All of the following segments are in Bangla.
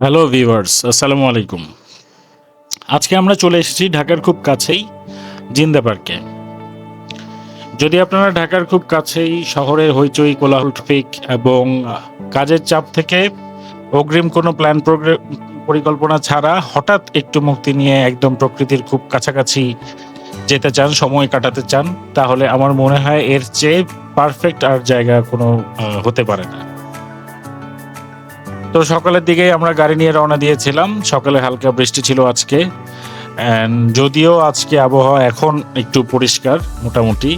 হ্যালো ভিভার্স আসসালামু আলাইকুম আজকে আমরা চলে এসেছি ঢাকার খুব কাছেই জিন্দা পার্কে। যদি আপনারা ঢাকার খুব কাছেই শহরের হইচই, কোলাহল, ট্রাফিক এবং কাজের চাপ থেকে অগ্রিম কোনো প্ল্যান পরিকল্পনা ছাড়া হঠাৎ একটু মুক্তি নিয়ে একদম প্রকৃতির খুব কাছাকাছি যেতে চান, সময় কাটাতে চান, তাহলে আমার মনে হয় এর চেয়ে পারফেক্ট আর জায়গা কোনো হতে পারে না। তো সকালের দিকেই আমরা গাড়ি নিয়ে রওনা দিয়েছিলাম। সকালে হালকা বৃষ্টি ছিল আজকে। যদিও আজকে আবহাওয়া এখন একটু পরিষ্কার, মোটামুটি।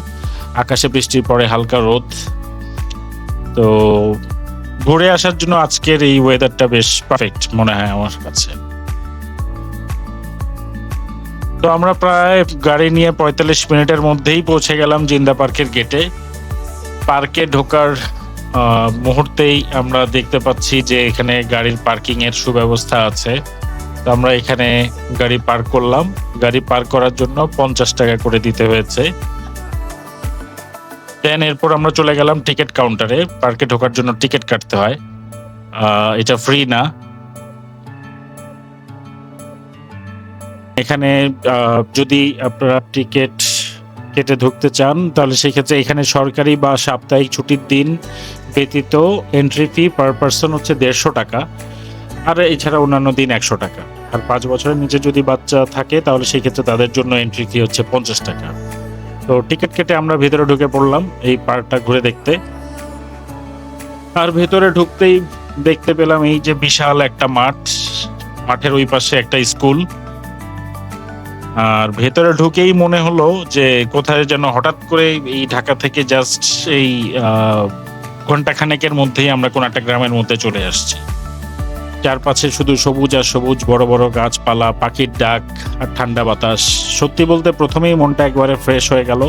আকাশে বৃষ্টির পরে হালকা রোদ। তো ঘুরে আসার জন্য আজকের এই ওয়েদারটা বেশ পারফেক্ট মনে হয় আমার কাছে। তো আমরা প্রায় গাড়ি নিয়ে পঁয়তাল্লিশ মিনিটের মধ্যেই পৌঁছে গেলাম জিন্দা পার্কের গেটে পার্কে ঢোকার মুহূর্তেই আমরা দেখতে পাচ্ছি যে এখানে গাড়ির পার্কিং এর সুব্যবস্থা আছে। তো আমরা এখানে গাড়ি পার্ক করলাম। গাড়ি পার্ক করার জন্য পঞ্চাশ টাকা করে দিতে হয়েছে। দেন এরপর আমরা চলে গেলাম টিকিট কাউন্টারে। পার্কে ঢোকার জন্য টিকিট কাটতে হয়। এটা ফ্রি না। এখানে যদি আপনারা টিকিট কেটে ঢুকতে চান, তাহলে সেক্ষেত্রে এখানে সরকারি বা সাপ্তাহিক ছুটির দিন ব্যতীত এন্ট্রি ফি পার পার্সন হচ্ছে দেড়শো টাকা, আর এছাড়া অন্যান্য দিন একশো টাকা। আর পাঁচ বছরের নিচে যদি বাচ্চা থাকে, তাহলে সেই ক্ষেত্রে তাদের জন্য এন্ট্রি ফি হচ্ছে পঞ্চাশ টাকা। তো টিকিট কেটে আমরা ভেতরে ঢুকে পড়লাম, এই পার্কটা ঘুরে দেখতে। আর ভেতরে ঢুকতেই দেখতে পেলাম এই যে বিশাল একটা মাঠ, মাঠের ওই পাশে একটা স্কুল। আর ভেতরে ঢুকেই মনে হলো যে কোথায় যেন হঠাৎ করে এই ঢাকা থেকে জাস্ট এই ঘন্টাখানেকের মধ্যেই আমরা কোন একটা গ্রামের মধ্যে চলে আসছি। চারপাশে শুধু সবুজ আর সবুজ বড় বড় গাছপালা, পাখির ডাক আর ঠান্ডা বাতাস। সত্যি বলতে প্রথমেই মনটা একবারে ফ্রেশ হয়ে গেল।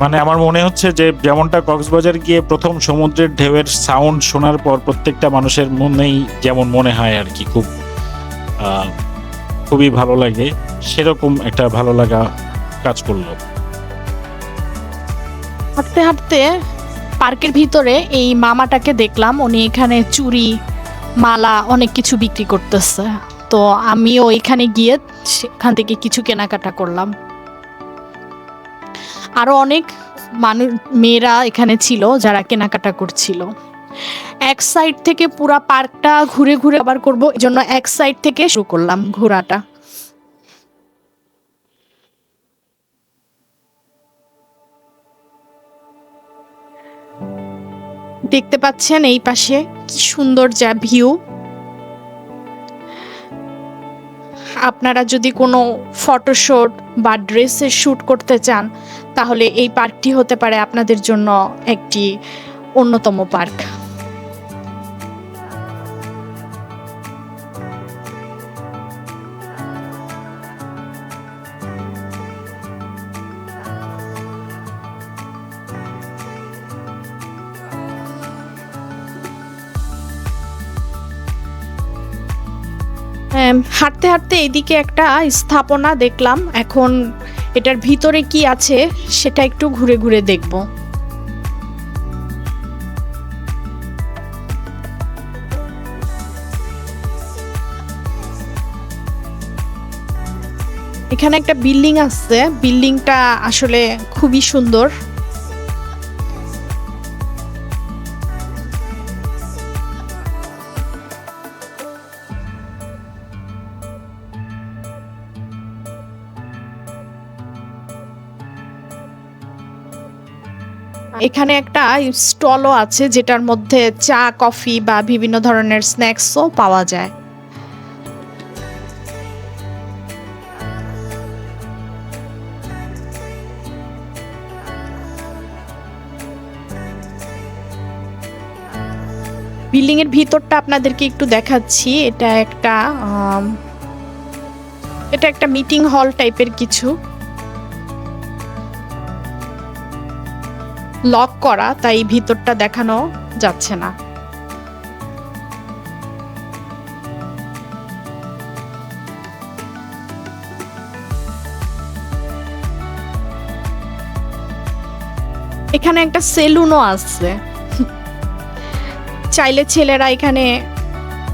মানে আমার মনে হচ্ছে যে যেমনটা কক্সবাজার গিয়ে প্রথম সমুদ্রের ঢেউয়ের সাউন্ড শোনার পর প্রত্যেকটা মানুষের মনেই যেমন মনে হয় আর কি, খুব খুবই ভালো লাগে। সেরকম একটা ভালো লাগা কাজ করল। হাঁটতে হাঁটতে পার্কের ভিতরে এই মামাটাকে দেখলাম, উনি এখানে চুড়ি, মালা অনেক কিছু বিক্রি করতেছে। তো আমিও এখানে গিয়ে সেখান থেকে কিছু কেনাকাটা করলাম। আরও অনেক মানুষ, মেয়েরা এখানে ছিল যারা কেনাকাটা করছিল। এক সাইড থেকে পুরা পার্কটা ঘুরে ঘুরে আবার করব জন্য এক সাইড থেকে শুরু করলাম ঘোরাটা। দেখতে পাচ্ছেন এই পাশে, কি সুন্দর যা ভিউ আপনারা যদি কোনো ফটোশুট বা ড্রেসের শ্যুট করতে চান, তাহলে এই পার্কটি হতে পারে আপনাদের জন্য একটি অন্যতম পার্ক হাঁটতে হাঁটতে এদিকে একটা স্থাপনা দেখলাম। এখন এটার ভিতরে কি আছে সেটা একটু ঘুরে ঘুরে দেখব। এখানে একটা বিল্ডিং আছে। বিল্ডিংটা আসলে খুবই সুন্দর। এখানে একটা স্টলও আছে যেটার মধ্যে চা, কফি বা বিভিন্ন ধরনের স্ন্যাক্সও পাওয়া যায়। বিল্ডিং এর ভিতরটা আপনাদেরকে একটু দেখাচ্ছি। এটা একটা এটা একটা মিটিং হল টাইপের কিছু। লক করা, তাই ভিতরটা দেখানো যাচ্ছে না। এখানে একটা সেলুনও আছে। চাইলে ছেলেরা এখানে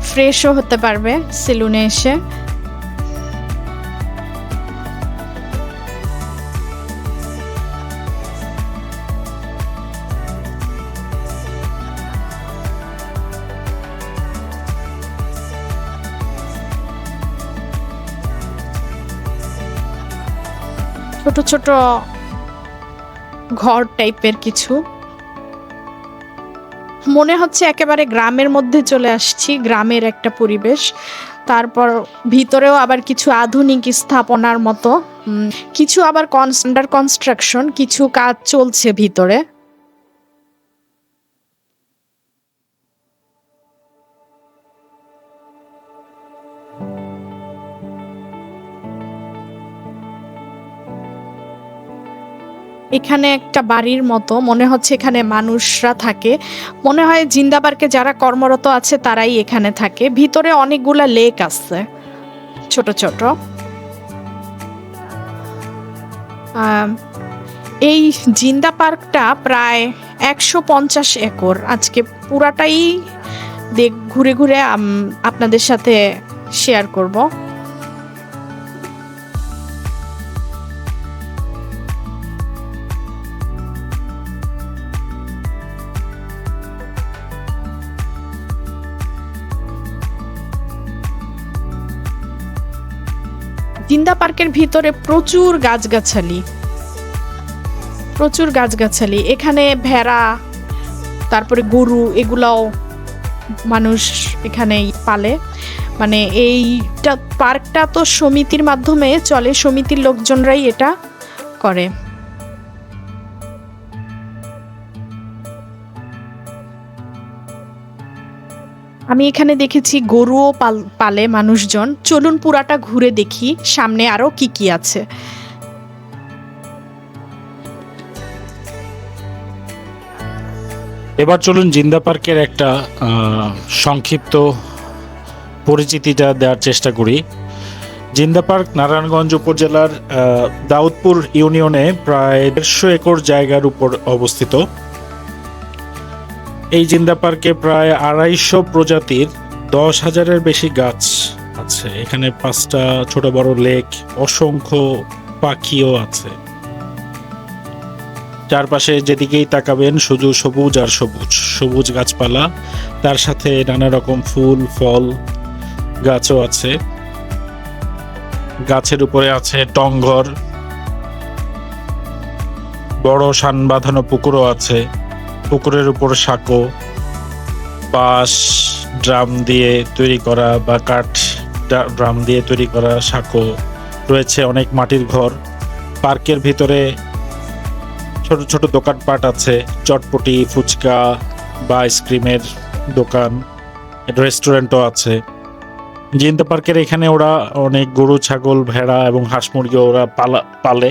ফ্রেশও হতে পারবে সেলুনে এসে। ছোট ছোট ঘর টাইপের কিছু। মনে হচ্ছে একেবারে গ্রামের মধ্যে চলে আসছি, গ্রামের একটা পরিবেশ। তারপর ভিতরেও আবার কিছু আধুনিক স্থাপনার মতো। কিছু আবার আন্ডার কনস্ট্রাকশন কিছু কাজ চলছে ভিতরে। এখানে একটা বাড়ির মতো, মনে হচ্ছে এখানে মানুষরা থাকে। মনে হয় জিন্দাবারকে যারা কর্মরত আছে তারাই এখানে থাকে। ভিতরে অনেকগুলা লেক আছে, ছোট ছোট। এই জিন্দা পার্কটা প্রায় একশো পঞ্চাশ একর। আজকে পুরাটাই দেখ, ঘুরে ঘুরে আপনাদের সাথে শেয়ার করব। জিন্দা পার্কের ভিতরে প্রচুর গাছগাছালি। প্রচুর গাছগাছালি। এখানে ভেড়া, তারপরে গরু, এগুলাও মানুষ এখানে পালে। মানে এইটা, পার্কটা তো সমিতির মাধ্যমে চলে, সমিতির লোকজনরাই এটা করে। আমি এখানে দেখেছি গরুও পাল, পালে মানুষজন। চলুন পুরাটা ঘুরে দেখি, সামনে আরও কি কি আছে। এবার চলুন জিন্দা পার্কের একটা সংক্ষিপ্ত পরিচিতিটা দেওয়ার চেষ্টা করি। জিন্দা পার্ক নারায়ণগঞ্জ উপজেলার দাউদপুর ইউনিয়নে প্রায় দেড়শো একর জায়গার উপর অবস্থিত। এই জিন্দা পার্কে প্রায় আড়াইশো প্রজাতির দশ হাজারের বেশি গাছ আছে। এখানে পাঁচটা ছোট বড় লেক, অসংখ্য পাখিও আছে। চারপাশে যেদিকেই তাকাবেন শুধু সবুজ আর সবুজ। সবুজ গাছপালা, তার সাথে নানা রকম ফুল, ফল গাছও আছে। গাছের উপরে আছে টংঘর বড় সান বাঁধানো পুকুরও আছে। পুকুরের উপর সাঁকো, বাঁশ, ড্রাম দিয়ে তৈরি করা বা কাঠ ড্রাম দিয়ে তৈরি করা সাঁকো রয়েছে অনেক মাটির ঘর। পার্কের ভিতরে ছোট ছোট দোকানপাট আছে, চটপটি, ফুচকা বা আইসক্রিমের দোকান, রেস্টুরেন্টও আছে। জিন্দা পার্কের এখানে ওরা অনেক গরু, ছাগল, ভেড়া এবং হাঁস মুরগি ওরা পালা পালে।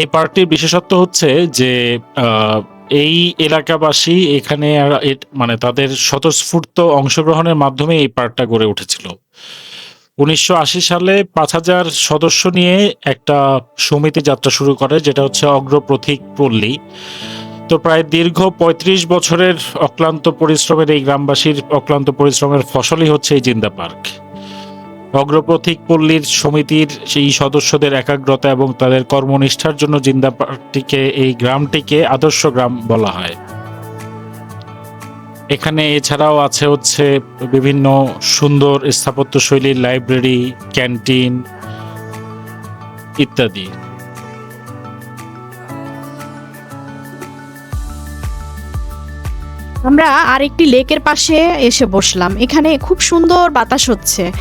এই পার্কটির বিশেষত্ব হচ্ছে যে এই এলাকাবাসী এখানে মানে তাদের স্বতঃস্ফূর্ত অংশগ্রহণের মাধ্যমে এই পার্কটা গড়ে উঠেছিল। উনিশশো আশি সালে পাঁচ হাজার সদস্য নিয়ে একটা সমিতি যাত্রা শুরু করে, যেটা হচ্ছে অগ্রপ্রথিক পল্লী। তো প্রায় দীর্ঘ ৩৫ বছরের অক্লান্ত পরিশ্রমের এই গ্রামবাসীর অক্লান্ত পরিশ্রমের ফসলই হচ্ছে এই জিন্দা পার্ক। অগ্রপ্রথিক পল্লীর সমিতির সেই সদস্যদের একাগ্রতা এবং তাদের কর্মনিষ্ঠার জন্য জিন্দা পার্কটিকে, এই গ্রামটিকে আদর্শ গ্রাম বলা হয়। এখানে এছাড়াও আছে হচ্ছে বিভিন্ন সুন্দর স্থাপত্যশৈলীর লাইব্রেরি, ক্যান্টিন ইত্যাদি। আমরা আরেকটি লেকের পাশে এসে বসলাম। এখানে খুব সুন্দর বাতাস হচ্ছে।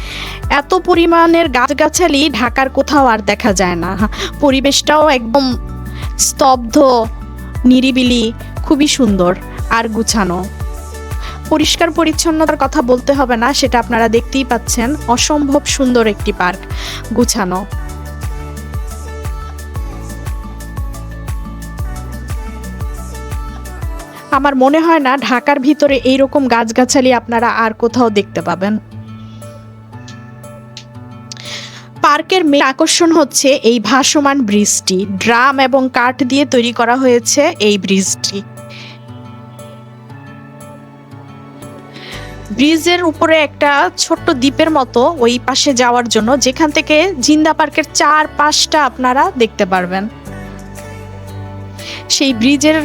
এত পরিমাণের গাছগাছালি ঢাকার কোথাও আর দেখা যায় না। পরিবেশটাও একদম স্তব্ধ, নিরিবিলি, খুবই সুন্দর আর গুছানো। পরিষ্কার পরিচ্ছন্নতার কথা বলতে হবে না, সেটা আপনারা দেখতেই পাচ্ছেন। অসম্ভব সুন্দর একটি পার্ক, গুছানো। আমার মনে হয় না ঢাকার ভিতরে এইরকম গাছগাছালি আপনারা আর কোথাও দেখতে পাবেন। পার্কের মেন আকর্ষণ হচ্ছে এই ভাসমান ব্রিজটি। ড্রাম এবং কাঠ দিয়ে তৈরি করা হয়েছে এই ব্রিজটি। ব্রিজের উপরে একটা ছোট্ট দ্বীপের মতো ওই পাশে যাওয়ার জন্য যেখান থেকে জিন্দা পার্কের চার পাশটা আপনারা দেখতে পারবেন। সেই ব্রিজের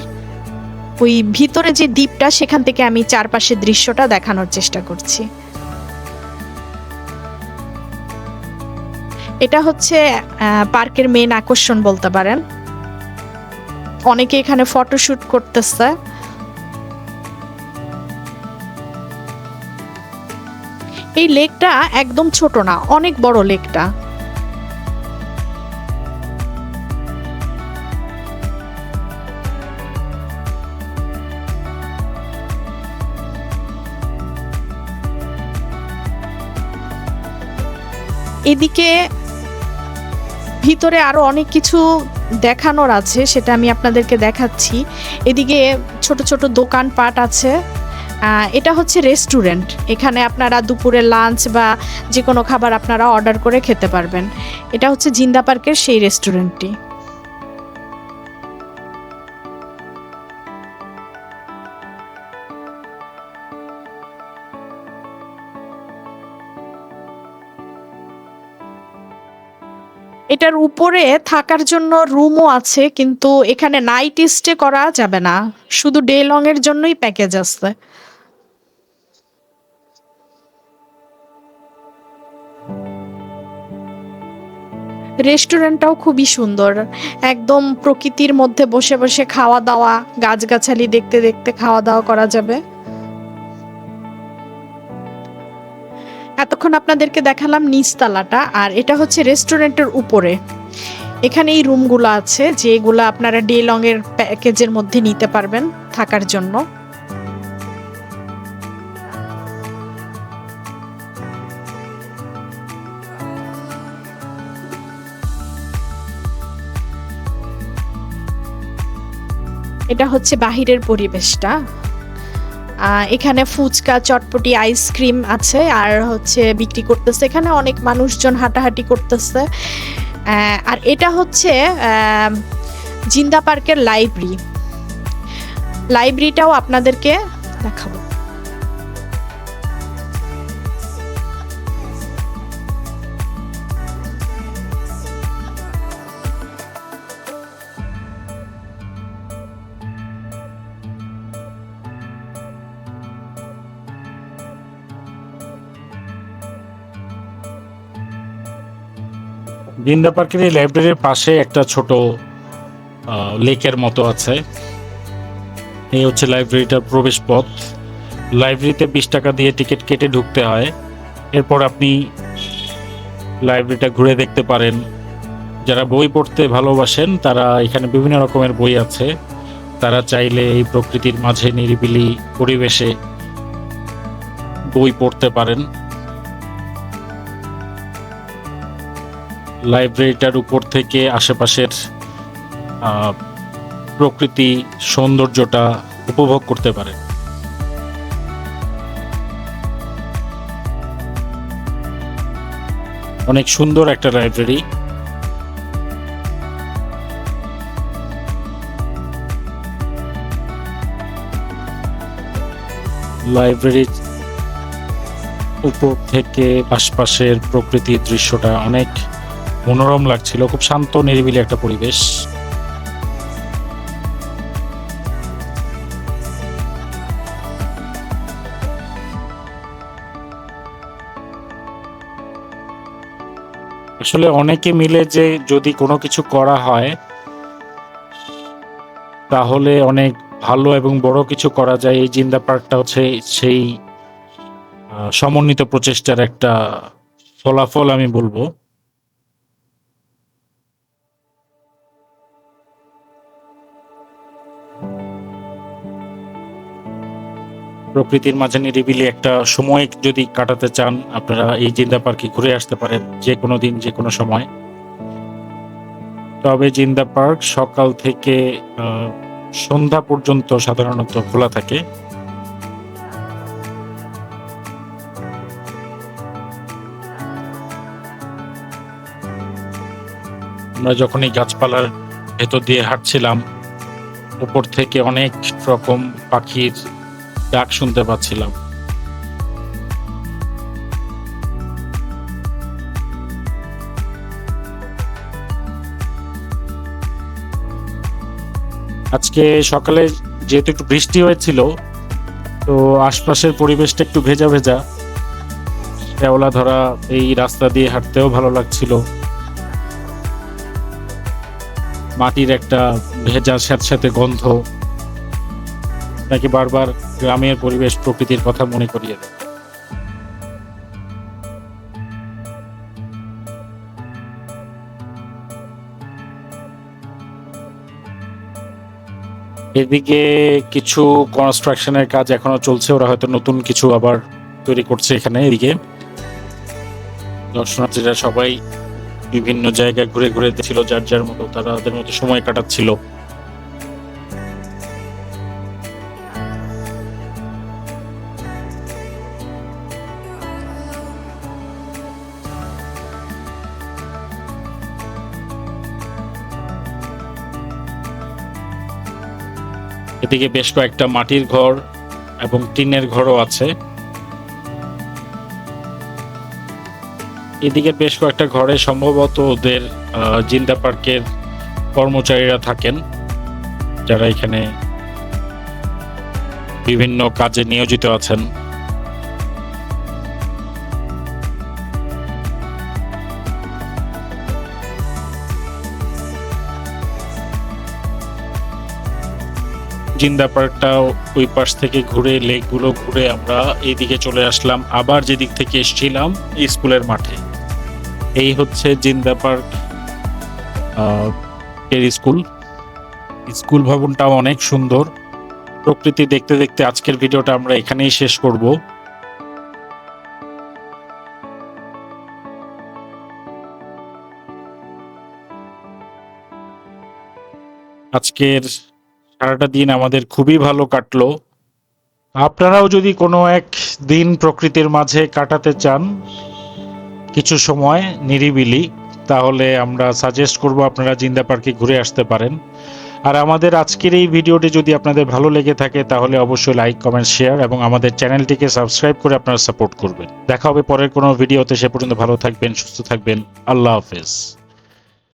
ওই ভিতরে যে দ্বীপটা, সেখান থেকে আমি চারপাশের দৃশ্যটা দেখানোর চেষ্টা করছি। এটা হচ্ছে পার্কের মেন আকর্ষণ বলতে পারেন। অনেকে এখানে ফটোশুট করতেছে। এই লেকটা একদম ছোট না, অনেক বড় লেকটা এদিকে ভিতরে আরও অনেক কিছু দেখানোর আছে, সেটা আমি আপনাদেরকে দেখাচ্ছি। এদিকে ছোট ছোট দোকান পাট আছে। এটা হচ্ছে রেস্টুরেন্ট। এখানে আপনারা দুপুরে লাঞ্চ বা যে কোনো খাবার আপনারা অর্ডার করে খেতে পারবেন। এটা হচ্ছে জিন্দা পার্কের সেই রেস্টুরেন্টটি। এটার উপরে থাকার জন্য রুমও আছে, কিন্তু এখানে নাইট স্টে করা যাবে না। শুধু ডে লং এর জন্যই প্যাকেজ আছে রেস্টুরেন্টটাও খুবই সুন্দর। একদম প্রকৃতির মধ্যে বসে বসে খাওয়া দাওয়া, গাছগাছালি দেখতে দেখতে খাওয়া দাওয়া করা যাবে। এতক্ষণ আপনাদেরকে দেখালাম নিচতলাটা, আর এটা হচ্ছে রেস্টুরেন্টের উপরে। এখানে এই রুমগুলো আছে, যেগুলো আপনারা ডে লং এর প্যাকেজের মধ্যে নিতে পারবেন থাকার জন্য। এটা হচ্ছে বাহিরের পরিবেশটা। এখানে ফুচকা, চটপটি, আইসক্রিম আছে আর হচ্ছে বিক্রি করতেছে। এখানে অনেক মানুষজন হাঁটাহাঁটি করতেছে। আর এটা হচ্ছে জিন্দা পার্কের লাইব্রেরি। লাইব্রেরিটাও আপনাদেরকে দেখাবো। জিন্দা পার্কের এই লাইব্রেরির পাশে একটা ছোট লেকের মতো আছে। এই হচ্ছে লাইব্রেরিটার প্রবেশ পথ লাইব্রেরিতে বিশ টাকা দিয়ে টিকিট কেটে ঢুকতে হয়। এরপর আপনি লাইব্রেরিটা ঘুরে দেখতে পারেন। যারা বই পড়তে ভালোবাসেন, তারা এখানে বিভিন্ন রকমের বই আছে। তারা চাইলে এই প্রকৃতির মাঝে নিরিবিলি পরিবেশে বই পড়তে পারেন। লাইব্রেরিটার উপর থেকে আশেপাশের প্রকৃতি সৌন্দর্যটা উপভোগ করতে পারেন অনেক সুন্দর একটা লাইব্রেরি। লাইব্রেরির উপর থেকে আশপাশের প্রকৃতির দৃশ্যটা অনেক মনোরম লাগছিল, খুব শান্ত, নিরিবিলি একটা পরিবেশ। আসলে অনেকে মিলে যে যদি কোনো কিছু করা হয়, তাহলে অনেক ভালো এবং বড় কিছু করা যায়। এই জিন্দা পার্কটা হচ্ছে সেই সমন্বিত প্রচেষ্টার একটা ফলাফল আমি বলব। প্রকৃতির মাঝে নিরিবিলি একটা সময় যদি কাটাতে চান, আপনারা এই জিন্দা পার্কে ঘুরে আসতে পারেন, যে কোনো দিন, যে কোনো সময়। তবে জিন্দা পার্ক সকাল থেকে সন্ধ্যা পর্যন্ত সাধারণত খোলা থাকে। আমরা যখন এই গাছপালার ভেতর দিয়ে হাঁটছিলাম, উপর থেকে অনেক রকম পাখির ডাক শুনতে পাচ্ছিলাম। আজকে সকালে যেহেতু একটু বৃষ্টি হয়েছিল, তো আশপাশের পরিবেশটা একটু ভেজা ভেজা। শ্যাওলা ধরা, এই রাস্তা দিয়ে হাঁটতেও ভালো লাগছিল। মাটির একটা ভেজা স্যাঁতস্যাঁতে গন্ধ। নাকি বারবার গ্রামের পরিবেশ, প্রকৃতির কথা মনে করিয়ে দেয়। এদিকে কিছু কনস্ট্রাকশনের কাজ এখনও চলছে। ওরা হয়তো নতুন কিছু আবার তৈরি করছে এখানে, এদিকে। দর্শনার্থীরা সবাই বিভিন্ন জায়গায় ঘুরে ঘুরে ছিল যার যার মতো তারা তাদের মতো সময় কাটাচ্ছিল। এদিকে বেশ কয়েকটা মাটির ঘর এবং টিনের ঘরও আছে। এদিকে বেশ কয়েকটা ঘরে সম্ভবত ওদের জিন্দা পার্কের কর্মচারীরা থাকেন, যারা এখানে বিভিন্ন কাজে নিয়োজিত আছেন। জিন্দা পার্কটা ওই পাশ থেকে ঘুরে, লেকগুলো ঘুরে আমরা এইদিকে চলে আসলাম। আবার যেদিক থেকে এসেছিলাম স্কুলের মাঠে। এই হচ্ছে জিন্দা পার্কের স্কুল। স্কুল ভবনটাও অনেক সুন্দর। প্রকৃতি দেখতে দেখতে আজকের ভিডিওটা আমরা এখানেই শেষ করব। আজকের সারাটা দিন আমাদের খুবই ভালো কাটলো। আপনারাও যদি কোনো এক দিন প্রকৃতির মাঝে কাটাতে চান কিছু সময় নিরিবিলি, তাহলে আমরা সাজেস্ট করব আপনারা জিন্দা পার্কে ঘুরে আসতে পারেন। আর আমাদের আজকের এই ভিডিওটি যদি আপনাদের ভালো লেগে থাকে, তাহলে অবশ্যই লাইক কমেন্ট শেয়ার এবং আমাদের চ্যানেলটিকে সাবস্ক্রাইব করে আপনারা সাপোর্ট করবেন। দেখা হবে পরের কোনো ভিডিওতে। সে পর্যন্ত ভালো থাকবেন, সুস্থ থাকবেন। আল্লাহ হাফেজ।